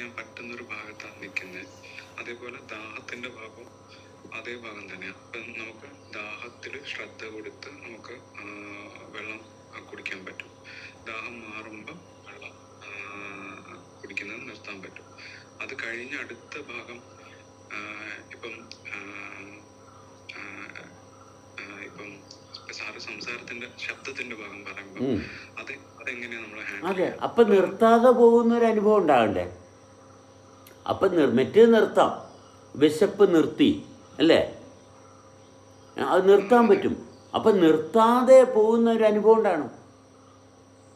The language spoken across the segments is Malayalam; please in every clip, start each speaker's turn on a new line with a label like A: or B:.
A: ചെയ്യാൻ പറ്റുന്ന ഒരു ഭാഗത്താണ് നിൽക്കുന്നത്. അതേപോലെ ദാഹത്തിന്റെ ഭാഗം അതേ ഭാഗം തന്നെയാണ് അപ്പം നമുക്ക് ദാഹത്തിൽ ശ്രദ്ധ കൊടുത്ത് നമുക്ക് വെള്ളം കുടിക്കാൻ പറ്റും. ദാഹം മാറുമ്പോൾ വെള്ളം കുടിക്കുന്നത് നിർത്താൻ പറ്റും. അത് കഴിഞ്ഞ അടുത്ത ഭാഗം ഇപ്പം ഇപ്പം സാറ് സംസാരത്തിന്റെ ശബ്ദത്തിന്റെ ഭാഗം പറയുമ്പോൾ അത് അതെങ്ങനെയാ നമ്മൾ
B: അതെ. അപ്പൊ നിർത്താതെ പോകുന്ന ഒരു അനുഭവം ഉണ്ടാകണ്ടേ? അപ്പം മറ്റേ നിർത്താം. വിശപ്പ് നിർത്തി അല്ലേ? അത് നിർത്താൻ പറ്റും. അപ്പം നിർത്താതെ പോകുന്ന ഒരു അനുഭവം ഉണ്ടാണ്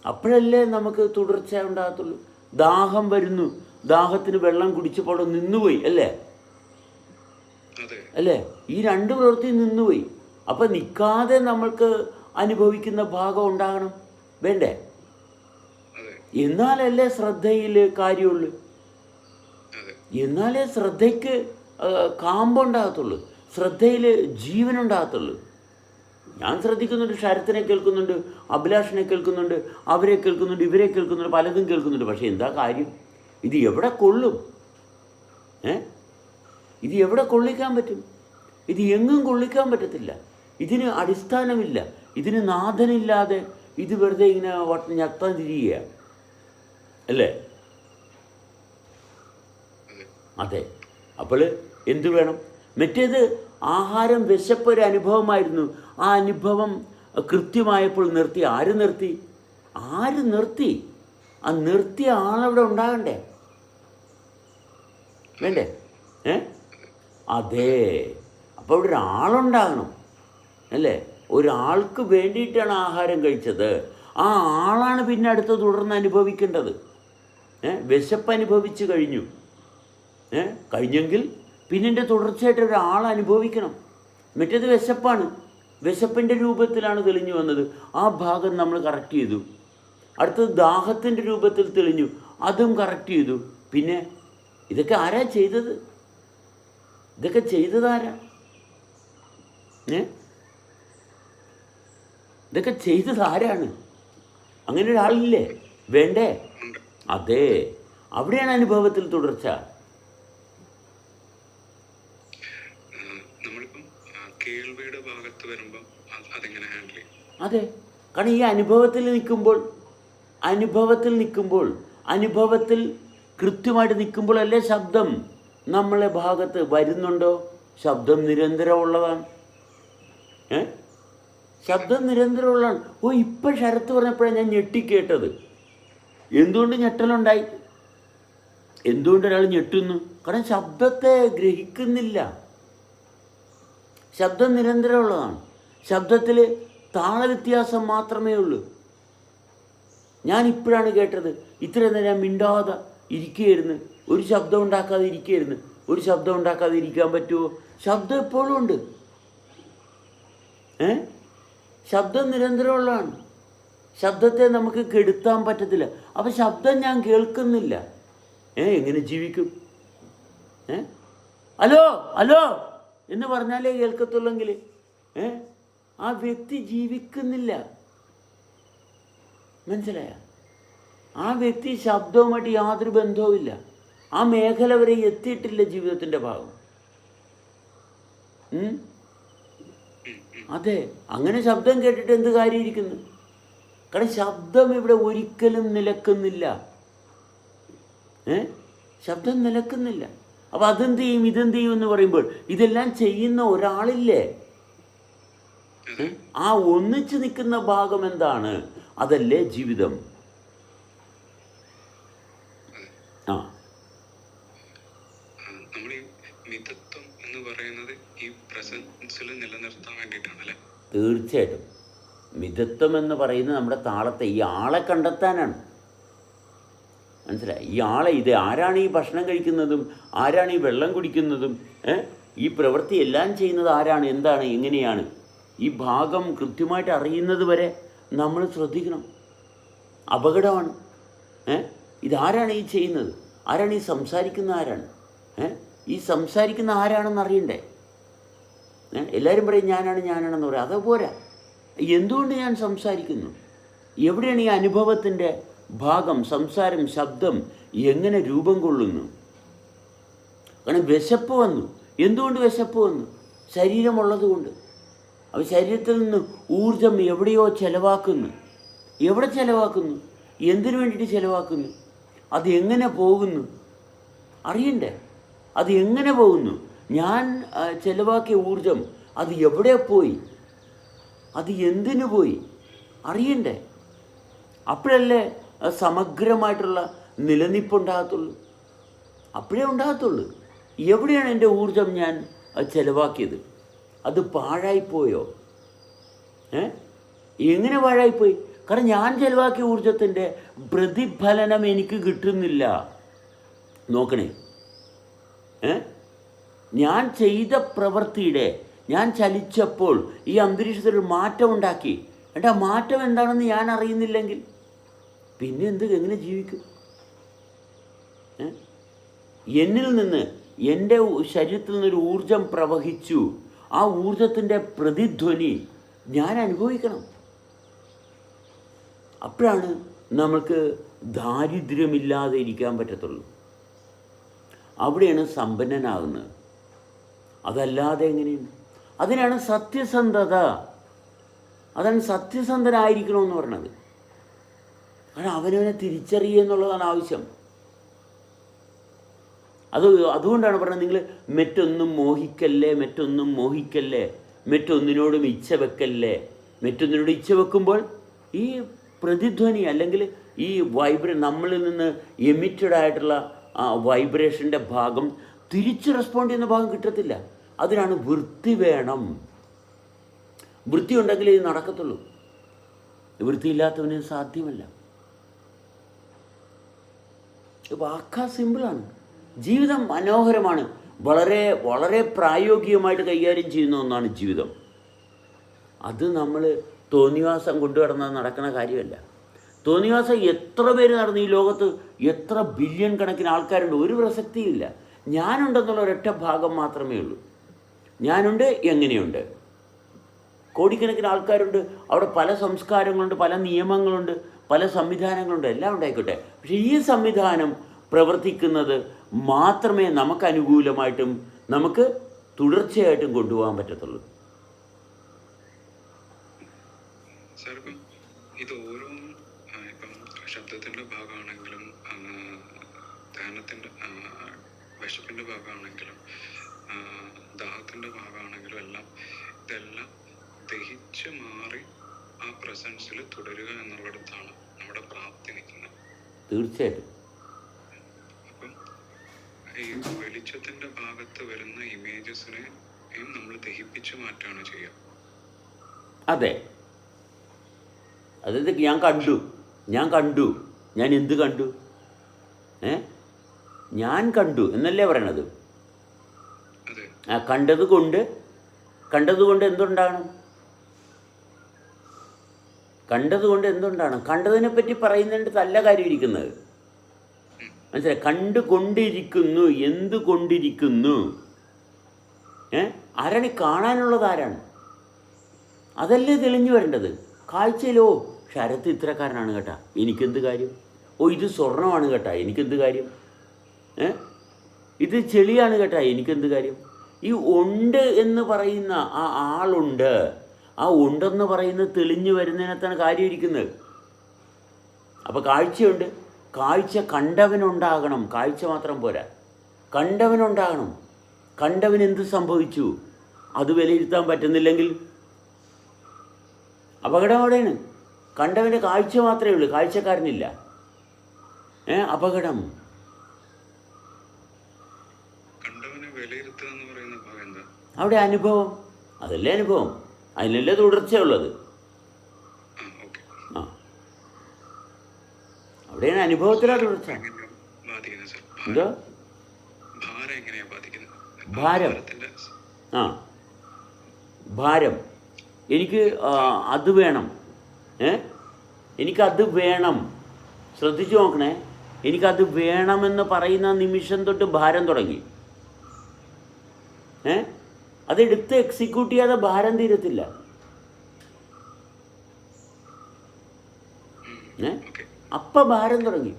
B: അപ്പോഴല്ലേ നമുക്ക് തുടർച്ച ഉണ്ടാകത്തുള്ളൂ. ദാഹം വരുന്നു. ദാഹത്തിന് വെള്ളം കുടിച്ചപ്പോൾ നിന്നുപോയി അല്ലേ? അല്ലേ? ഈ രണ്ട് പ്രവൃത്തി നിന്നുപോയി. അപ്പം നിൽക്കാതെ നമ്മൾക്ക് അനുഭവിക്കുന്ന ഭാഗം ഉണ്ടാകണം. വേണ്ടേ? എന്നാലല്ലേ ശ്രദ്ധയിൽ കാര്യമുള്ളൂ. എന്നാലേ ശ്രദ്ധയ്ക്ക് കാമ്പുണ്ടാകത്തുള്ളൂ. ശ്രദ്ധയിൽ ജീവനുണ്ടാകത്തുള്ളൂ. ഞാൻ ശ്രദ്ധിക്കുന്നുണ്ട് ശരത്തിനെ കേൾക്കുന്നുണ്ട് അഭിലാഷിനെ കേൾക്കുന്നുണ്ട് അവരെ കേൾക്കുന്നുണ്ട് ഇവരെ കേൾക്കുന്നുണ്ട് പലതും കേൾക്കുന്നുണ്ട്. പക്ഷേ എന്താ കാര്യം? ഇത് എവിടെ കൊള്ളും? ഏ? ഇത് എവിടെ കൊള്ളിക്കാൻ പറ്റും? ഇത് എങ്ങും കൊള്ളിക്കാൻ പറ്റത്തില്ല. ഇതിന് അടിസ്ഥാനമില്ല. ഇതിന് നാഥനില്ലാതെ ഇത് വെറുതെ ഇങ്ങനെ വട്ട ഞത്തം തിരിയുക അല്ലേ?
A: അതെ.
B: അപ്പോൾ എന്തു വേണം? മറ്റേത് ആഹാരം വിശപ്പ് ഒരു അനുഭവമായിരുന്നു. ആ അനുഭവം കൃത്യമായപ്പോൾ നിർത്തി. ആര് നിർത്തി? ആര് നിർത്തി? ആ നിർത്തിയ ആളവിടെ ഉണ്ടാകണ്ടേ? വേണ്ടേ? ഏ? അതെ. അപ്പോൾ ഇവിടെ ഒരാളുണ്ടാകണം. അല്ലേ? ഒരാൾക്ക് വേണ്ടിയിട്ടാണ് ആഹാരം കഴിച്ചത്. ആ ആളാണ് പിന്നെ അടുത്ത് തുടർന്ന് അനുഭവിക്കേണ്ടത്. ഏ? വിശപ്പ് അനുഭവിച്ചു കഴിഞ്ഞു. കഴിഞ്ഞെങ്കിൽ പിന്നെ തുടർച്ചയായിട്ട് ഒരാൾ അനുഭവിക്കണം. മറ്റേത് വിശപ്പാണ്. വിശപ്പിന്റെ രൂപത്തിലാണ് തെളിഞ്ഞു വന്നത്. ആ ഭാഗം നമ്മൾ കറക്റ്റ് ചെയ്തു. അടുത്തത് ദാഹത്തിന്റെ രൂപത്തിൽ തെളിഞ്ഞു. അതും കറക്റ്റ് ചെയ്തു. പിന്നെ ഇതൊക്കെ ആരാ ചെയ്തത്? ഇതൊക്കെ ചെയ്തതാരാ ഏ? ഇതൊക്കെ ചെയ്തത് ആരാണ്? അങ്ങനെ ഒരാളില്ലേ? വേണ്ടേ? അതെ. അവിടെയാണ് അനുഭവത്തിൽ തുടർച്ച
A: ആ, നമ്മളിപ്പം ആ, കേൾവിയുടെ ഭാഗത്ത് വരുമ്പോൾ അത് അതെങ്ങനെ ഹാൻഡിൽ ചെയ്യും?
B: അതെ. കാരണം ഈ അനുഭവത്തിൽ നിൽക്കുമ്പോൾ അനുഭവത്തിൽ നിൽക്കുമ്പോൾ അനുഭവത്തിൽ കൃത്യമായിട്ട് നിൽക്കുമ്പോഴല്ലേ ശബ്ദം നമ്മളെ ഭാഗത്ത് വരുന്നുണ്ടോ? ശബ്ദം നിരന്തരമുള്ളതാണ്. ഏ? ശബ്ദം നിരന്തരമുള്ളതാണ്. ഓ ഇപ്പം ശരത്ത് പറഞ്ഞപ്പോഴാണ് ഞാൻ ഞെട്ടിക്കേട്ടത്. എന്തുകൊണ്ട് ഞെട്ടലുണ്ടായി? എന്തുകൊണ്ട് ഒരാൾ ഞെട്ടുന്നു? കാരണം ശബ്ദത്തെ ഗ്രഹിക്കുന്നില്ല. ശബ്ദം നിരന്തരമുള്ളതാണ്. ശബ്ദത്തിൽ താളവ്യത്യാസം മാത്രമേ ഉള്ളൂ. ഞാൻ ഇപ്പോഴാണ് കേട്ടത് ഇത്ര നേരം മിണ്ടാതെ ഇരിക്കുകയായിരുന്നു. ഒരു ശബ്ദം ഉണ്ടാക്കാതെ ഇരിക്കുകയായിരുന്നു. ഒരു ശബ്ദം ഉണ്ടാക്കാതെ ഇരിക്കാൻ പറ്റുമോ? ശബ്ദം എപ്പോഴും ഉണ്ട്. ഏ? ശബ്ദം നിരന്തരമുള്ളതാണ്. ശബ്ദത്തെ നമുക്ക് കെടുത്താൻ പറ്റത്തില്ല. അപ്പം ശബ്ദം ഞാൻ കേൾക്കുന്നില്ല. ഏ എങ്ങനെ ജീവിക്കും? ഏ? Hello hello? എന്ന് പറഞ്ഞാലേ കേൾക്കത്തുള്ളെങ്കിൽ ഏ? ആ വ്യക്തി ജീവിക്കുന്നില്ല. മനസ്സിലായ? ആ വ്യക്തി ശബ്ദവുമായിട്ട് യാതൊരു ബന്ധവുമില്ല ആ മേഖല വരെ എത്തിയിട്ടില്ല ജീവിതത്തിന്റെ ഭാഗം? അതെ അങ്ങനെ ശബ്ദം കേട്ടിട്ട് എന്ത് കാര്യം ഇരിക്കുന്നു കാരണം ശബ്ദം ഇവിടെ ഒരിക്കലും നിലക്കുന്നില്ല. ഏ? ശബ്ദം നിലക്കുന്നില്ല. അപ്പം അതെന്ത് ചെയ്യും? ഇതെന്ത് ചെയ്യും എന്ന് പറയുമ്പോൾ ഇതെല്ലാം ചെയ്യുന്ന ഒരാളില്ലേ? ആ ഒന്നിച്ചു നിൽക്കുന്ന ഭാഗം എന്താണ്? അതല്ലേ ജീവിതം. ആ.
A: മിതത്വം എന്ന് പറയുന്നത് ഈ പ്രസൻസിൽ നിലനിർത്താൻ വേണ്ടിയിട്ടാണല്ലേ?
B: തീർച്ചയായിട്ടും. മിതത്വം എന്ന് പറയുന്നത് നമ്മുടെ താളത്തെ ഈ ആളെ കണ്ടെത്താനാണ്. മനസ്സിലായി? ഈ ആളെ ഇത് ആരാണ് ഈ ഭക്ഷണം കഴിക്കുന്നതും? ആരാണ് ഈ വെള്ളം കുടിക്കുന്നതും? ഈ പ്രവൃത്തി എല്ലാം ചെയ്യുന്നത് ആരാണ്? എന്താണ്? എങ്ങനെയാണ്? ഈ ഭാഗം കൃത്യമായിട്ട് അറിയുന്നത് വരെ നമ്മൾ ശ്രദ്ധിക്കണം. അപകടമാണ്. ഇതാരാണ് ഈ ചെയ്യുന്നത്? ആരാണ് ഈ സംസാരിക്കുന്ന ആരാണ്? ഈ സംസാരിക്കുന്ന ആരാണെന്ന് അറിയണ്ടേ? എല്ലാവരും പറയും ഞാനാണ് ഞാനാണെന്ന് പറയും. അതുപോരാ എന്തുകൊണ്ട് ഞാൻ സംസാരിക്കുന്നു? എവിടെയാണ് ഈ അനുഭവത്തിന്റെ ഭാഗം സംസാരം ശബ്ദം എങ്ങനെ രൂപം കൊള്ളുന്നു? കാരണം വിശപ്പ് വന്നു. എന്തുകൊണ്ട് വിശപ്പ് വന്നു? ശരീരമുള്ളത് കൊണ്ട് അപ്പോൾ ശരീരത്തിൽ നിന്ന് ഊർജം എവിടെയോ ചെലവാക്കുന്നു. എവിടെ ചെലവാക്കുന്നു? എന്തിനു വേണ്ടിയിട്ട് ചെലവാക്കുന്നു? അത് എങ്ങനെ പോകുന്നു? അറിയണ്ടേ? അത് എങ്ങനെ പോകുന്നു? ഞാൻ ചിലവാക്കിയ ഊർജം അത് എവിടെ പോയി? അത് എന്തിനു പോയി? അറിയണ്ടേ? അപ്പോഴല്ലേ സമഗ്രമായിട്ടുള്ള നിലനിൽപ്പുണ്ടാകത്തുള്ളൂ. അപ്പോഴേ ഉണ്ടാകത്തുള്ളൂ. എവിടെയാണ് എന്റെ ഊർജം ഞാൻ ചിലവാക്കിയത്? അത് പാഴായിപ്പോയോ? ഏ? എങ്ങനെ പാഴായിപ്പോയി? കാരണം ഞാൻ ചിലവാക്കിയ ഊർജത്തിന്റെ പ്രതിഫലനം എനിക്ക് കിട്ടുന്നില്ല. നോക്കണേ. ഏ? ഞാൻ ചെയ്ത പ്രവൃത്തിയുടെ ഞാൻ ചലിച്ചപ്പോൾ ഈ അന്തരീക്ഷത്തിൽ ഒരു മാറ്റം ഉണ്ടാക്കി എന്നിട്ട് മാറ്റം എന്താണെന്ന് ഞാൻ അറിയുന്നില്ലെങ്കിൽ? പിന്നെ എന്ത് എങ്ങനെ ജീവിക്കും? എന്നിൽ നിന്ന് എന്റെ ശരീരത്തിൽ നിന്നൊരു ഊർജം പ്രവഹിച്ചു. ആ ഊർജത്തിന്റെ പ്രതിധ്വനി ഞാൻ അനുഭവിക്കണം. അപ്പോഴാണ് നമ്മൾക്ക് ദാരിദ്ര്യമില്ലാതെ ഇരിക്കാൻ പറ്റത്തുള്ളൂ. അവിടെയാണ് സമ്പന്നനാകുന്നത്. അതല്ലാതെ എങ്ങനെയാണ് അതിനാണ് സത്യസന്ധത. അതാണ് സത്യസന്ധനായിരിക്കണമെന്ന് പറഞ്ഞത്. കാരണം അവനവനെ തിരിച്ചറിയുക എന്നുള്ളതാണ് ആവശ്യം. അത് അതുകൊണ്ടാണ് പറഞ്ഞത് നിങ്ങൾ മറ്റൊന്നും മോഹിക്കല്ലേ മറ്റൊന്നും മോഹിക്കല്ലേ മറ്റൊന്നിനോടും ഇച്ഛ വെക്കല്ലേ. മറ്റൊന്നിനോട് ഇച്ഛ വെക്കുമ്പോൾ ഈ പ്രതിധ്വനി അല്ലെങ്കിൽ ഈ വൈബ്ര നമ്മളിൽ നിന്ന് എമിറ്റഡ് ആയിട്ടുള്ള ആ വൈബ്രേഷന്റെ ഭാഗം തിരിച്ച് റെസ്പോണ്ട് ചെയ്യുന്ന ഭാഗം കിട്ടത്തില്ല. അതിനാണ് വൃത്തി വേണം. വൃത്തി ഉണ്ടെങ്കിലേ ഇത് നടക്കത്തുള്ളൂ. വൃത്തിയില്ലാത്തവന് സാധ്യമല്ല. വാക്കാ സിമ്പിളാണ് ജീവിതം മനോഹരമാണ്. വളരെ വളരെ പ്രായോഗികമായിട്ട് കൈകാര്യം ചെയ്യുന്ന ഒന്നാണ് ജീവിതം. അത് നമ്മൾ തോന്നിവാസം കൊണ്ടു നടന്നാൽ നടക്കുന്ന കാര്യമല്ല. തോന്നിവാസം എത്ര പേര് നടന്നു ഈ ലോകത്ത് എത്ര ബില്യൺ കണക്കിന് ആൾക്കാരുണ്ട് ഒരു പ്രസക്തിയില്ല ഞാനുണ്ടെന്നുള്ള ഒരൊറ്റ ഭാഗം മാത്രമേ ഉള്ളൂ. ഞാനുണ്ട് എങ്ങനെയുണ്ട്? കോടിക്കണക്കിന് ആൾക്കാരുണ്ട്. അവിടെ പല സംസ്കാരങ്ങളുണ്ട് പല നിയമങ്ങളുണ്ട് പല സംവിധാനങ്ങളുണ്ട് എല്ലാം ഉണ്ടായിക്കോട്ടെ. പക്ഷേ ഈ സംവിധാനം പ്രവർത്തിക്കുന്നത് മാത്രമേ നമുക്ക് അനുകൂലമായിട്ടും നമുക്ക് തുടർച്ചയായിട്ടും കൊണ്ടുപോകാൻ പറ്റത്തുള്ളൂ.
A: ഇത് ഓരോ ഇപ്പം ശബ്ദത്തിന്റെ ഭാഗമാണെങ്കിലും ആ, ധ്യാനത്തിന്റെ വിശപ്പിന്റെ ഭാഗമാണെങ്കിലും ആ, ദാഹത്തിന്റെ ഭാഗമാണെങ്കിലും എല്ലാം ഇതെല്ലാം ദഹിച്ച് മാറി ആ പ്രസൻസിൽ തുടരുക എന്നുള്ളിടത്താണ് നമ്മുടെ പ്രാപ്തി നിൽക്കുന്നത്.
B: തീർച്ചയായിട്ടും.
A: വെളിച്ചത്തിന്റെ ഭാഗത്ത് വരുന്ന ഇമേജസിനെ നമ്മൾ ദഹിപ്പിച്ചു മാറ്റാണ് ചെയ്യുക
B: അതെ. അതായത് ഞാൻ കണ്ടു. ഞാൻ കണ്ടു. ഞാൻ എന്ത് കണ്ടു? ഏ? ഞാൻ കണ്ടു എന്നല്ലേ പറയണത്? കണ്ടത് കൊണ്ട് കണ്ടത് കൊണ്ട് എന്തുണ്ടാകണം? കണ്ടത് എന്തുകൊണ്ടാണ്? കണ്ടതിനെ പറ്റി പറയുന്നതിന്റെ കാര്യം ഇരിക്കുന്നത് മനസ്സിലായി? കണ്ടുകൊണ്ടിരിക്കുന്നു എന്തുകൊണ്ടിരിക്കുന്നു? ഏ? ആരാണ് കാണാനുള്ളത് ആരാണ്? അതല്ലേ തെളിഞ്ഞു വരേണ്ടത്. കാഴ്ചയിലോ ശരത്ത് ഇത്രക്കാരനാണ് കേട്ടാ. എനിക്കെന്ത് കാര്യം? ഓ ഇത് സ്വർണമാണ് കേട്ടാ. എനിക്കെന്ത് കാര്യം? ഏ? ഇത് ചെളിയാണ് കേട്ടാ. എനിക്കെന്ത് കാര്യം? ഈ ഉണ്ട് എന്ന് പറയുന്ന ആ ആളുണ്ട്. ആ ഉണ്ടെന്ന് പറയുന്നത് തെളിഞ്ഞു വരുന്നതിനകത്താണ് കാര്യം ഇരിക്കുന്നത്. അപ്പോൾ കാഴ്ചയുണ്ട്. കാഴ്ച കണ്ടവനുണ്ടാകണം. കാഴ്ച മാത്രം പോരാ. കണ്ടവനുണ്ടാകണം. കണ്ടവൻ എന്ത് സംഭവിച്ചു? അത് വിലയിരുത്താൻ പറ്റുന്നില്ലെങ്കിൽ അപകടം അവിടെയാണ് കണ്ടവന്റെ കാഴ്ച മാത്രമേ ഉള്ളൂ. കാഴ്ചക്കാരനില്ല. ഏ അപകടം. അവിടെ അനുഭവം. അതല്ലേ അനുഭവം. അതിനല്ലേ തുടർച്ചയുള്ളത്.
A: ആ.
B: അവിടെയാണ് അനുഭവത്തിലാ തുടർച്ച. എന്തോ?
A: ഭാരം.
B: ആ. ഭാരം. എനിക്ക് അത് വേണം. ഏ? എനിക്കത് വേണം. ശ്രദ്ധിച്ചു നോക്കണേ. എനിക്കത് വേണമെന്ന് പറയുന്ന നിമിഷം തൊട്ട് ഭാരം തുടങ്ങി. ഏ? അതെടുത്ത് എക്സിക്യൂട്ട് ചെയ്യാതെ ഭാരം തീരത്തില്ല.
A: അപ്പ
B: അപ്പം ഭാരം തുടങ്ങി.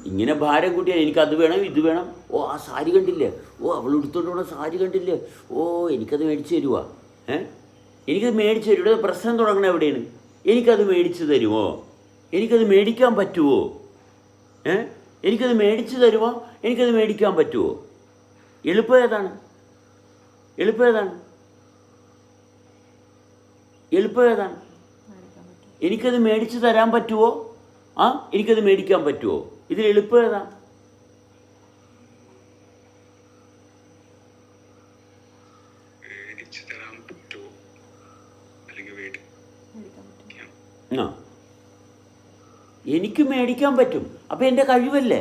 B: ഇങ്ങനെ ഭാരം കൂട്ടിയാൽ എനിക്ക് അത് വേണം ഇത് വേണം. ഓ ആ സാരി കണ്ടില്ലേ? ഓ അവൾ എടുത്തോണ്ട് പോണ സാരി കണ്ടില്ലേ? ഓ എനിക്കത് മേടിച്ചു തരുവാ. ഏ? എനിക്കത് മേടിച്ചു തരും പ്രശ്നം തുടങ്ങണ എവിടെയാണ്? എനിക്കത് മേടിച്ചു തരുമോ എനിക്കത് മേടിക്കാൻ പറ്റുമോ ഏ? എനിക്കത് മേടിച്ചു തരുമോ എനിക്കത് മേടിക്കാൻ പറ്റുമോ എളുപ്പം ഏതാണ്? എളുപ്പം ഏതാണ്? എളുപ്പം ഏതാണ്? എനിക്കത് മേടിച്ച് തരാൻ പറ്റുമോ ആ എനിക്കത് മേടിക്കാൻ പറ്റുമോ ഇതിൽ എളുപ്പം ഏതാ?
A: മേടിച്ചു തരാൻ പറ്റുമോ അല്ലെങ്കിൽ മേടിക്കാം
B: ആ. എനിക്ക് മേടിക്കാൻ പറ്റും. അപ്പം എന്റെ കഴിവല്ലേ?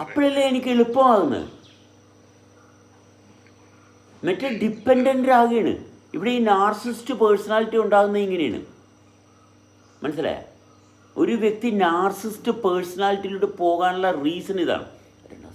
B: അപ്പോഴല്ലേ എനിക്ക് എളുപ്പമാകുന്നത്? മറ്റേ ഡിപ്പെൻഡന്റ് ആകുകയാണ് ഇവിടെ ഈ നാർസിസ്റ്റ് പേഴ്സണാലിറ്റി ഉണ്ടാകുന്നത് ഇങ്ങനെയാണ്. മനസ്സിലായ? ഒരു വ്യക്തി നാർസിസ്റ്റ് പേഴ്സണാലിറ്റിയിലൂടെ പോകാനുള്ള റീസൺ ഇതാണ്. രണ്ടാം